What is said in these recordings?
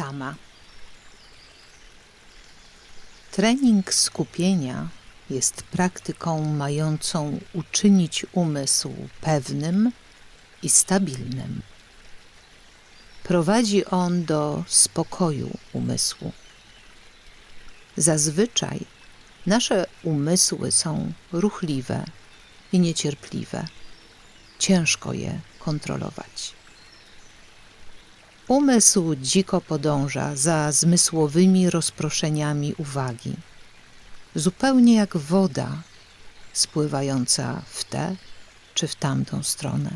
Tama. Trening skupienia jest praktyką mającą uczynić umysł pewnym i stabilnym. Prowadzi on do spokoju umysłu. Zazwyczaj nasze umysły są ruchliwe i niecierpliwe. Ciężko je kontrolować. Umysł dziko podąża za zmysłowymi rozproszeniami uwagi, zupełnie jak woda spływająca w tę czy w tamtą stronę.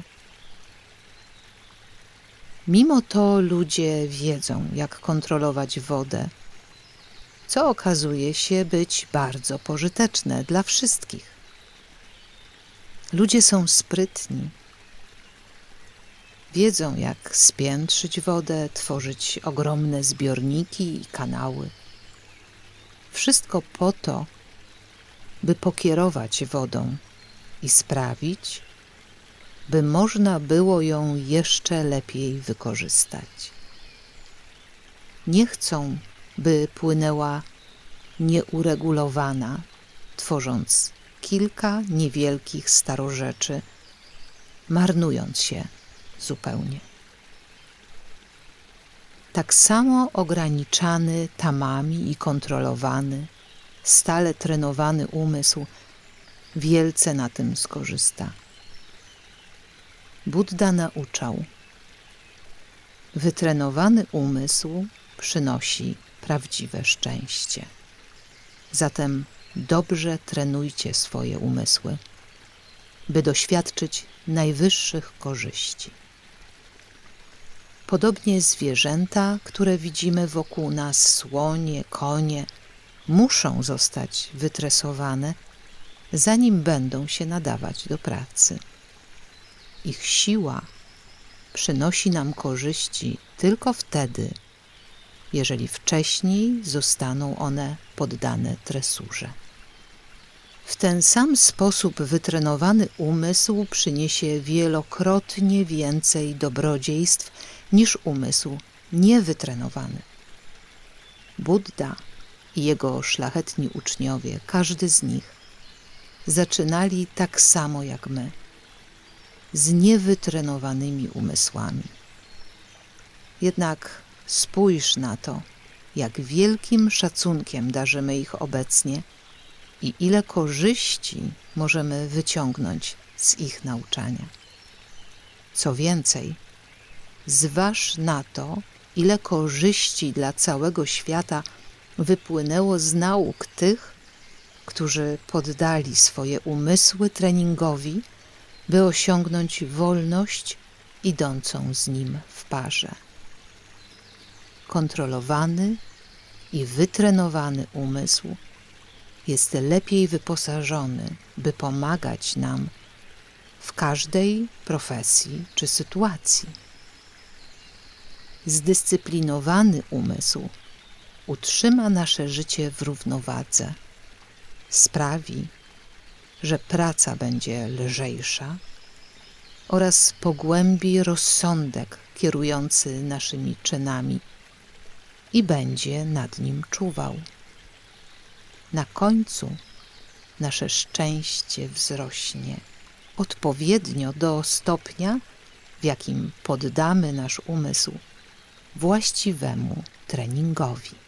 Mimo to ludzie wiedzą, jak kontrolować wodę, co okazuje się być bardzo pożyteczne dla wszystkich. Ludzie są sprytni, wiedzą, jak spiętrzyć wodę, tworzyć ogromne zbiorniki i kanały. Wszystko po to, by pokierować wodą i sprawić, by można było ją jeszcze lepiej wykorzystać. Nie chcą, by płynęła nieuregulowana, tworząc kilka niewielkich starorzeczy, marnując się zupełnie. Tak samo ograniczany tamami i kontrolowany, stale trenowany umysł wielce na tym skorzysta. Buddha nauczał: Wytrenowany umysł przynosi prawdziwe szczęście. Zatem dobrze trenujcie swoje umysły, by doświadczyć najwyższych korzyści. Podobnie zwierzęta, które widzimy wokół nas, słonie, konie, muszą zostać wytresowane, zanim będą się nadawać do pracy. Ich siła przynosi nam korzyści tylko wtedy, jeżeli wcześniej zostaną one poddane tresurze. W ten sam sposób wytrenowany umysł przyniesie wielokrotnie więcej dobrodziejstw niż umysł niewytrenowany. Buddha i jego szlachetni uczniowie, każdy z nich, zaczynali tak samo jak my, z niewytrenowanymi umysłami. Jednak spójrz na to, jak wielkim szacunkiem darzymy ich obecnie i ile korzyści możemy wyciągnąć z ich nauczania. Co więcej, zważ na to, ile korzyści dla całego świata wypłynęło z nauk tych, którzy poddali swoje umysły treningowi, by osiągnąć wolność idącą z nim w parze. Kontrolowany i wytrenowany umysł jest lepiej wyposażony, by pomagać nam w każdej profesji czy sytuacji. Zdyscyplinowany umysł utrzyma nasze życie w równowadze, sprawi, że praca będzie lżejsza oraz pogłębi rozsądek kierujący naszymi czynami i będzie nad nim czuwał. Na końcu nasze szczęście wzrośnie odpowiednio do stopnia, w jakim poddamy nasz umysł właściwemu treningowi.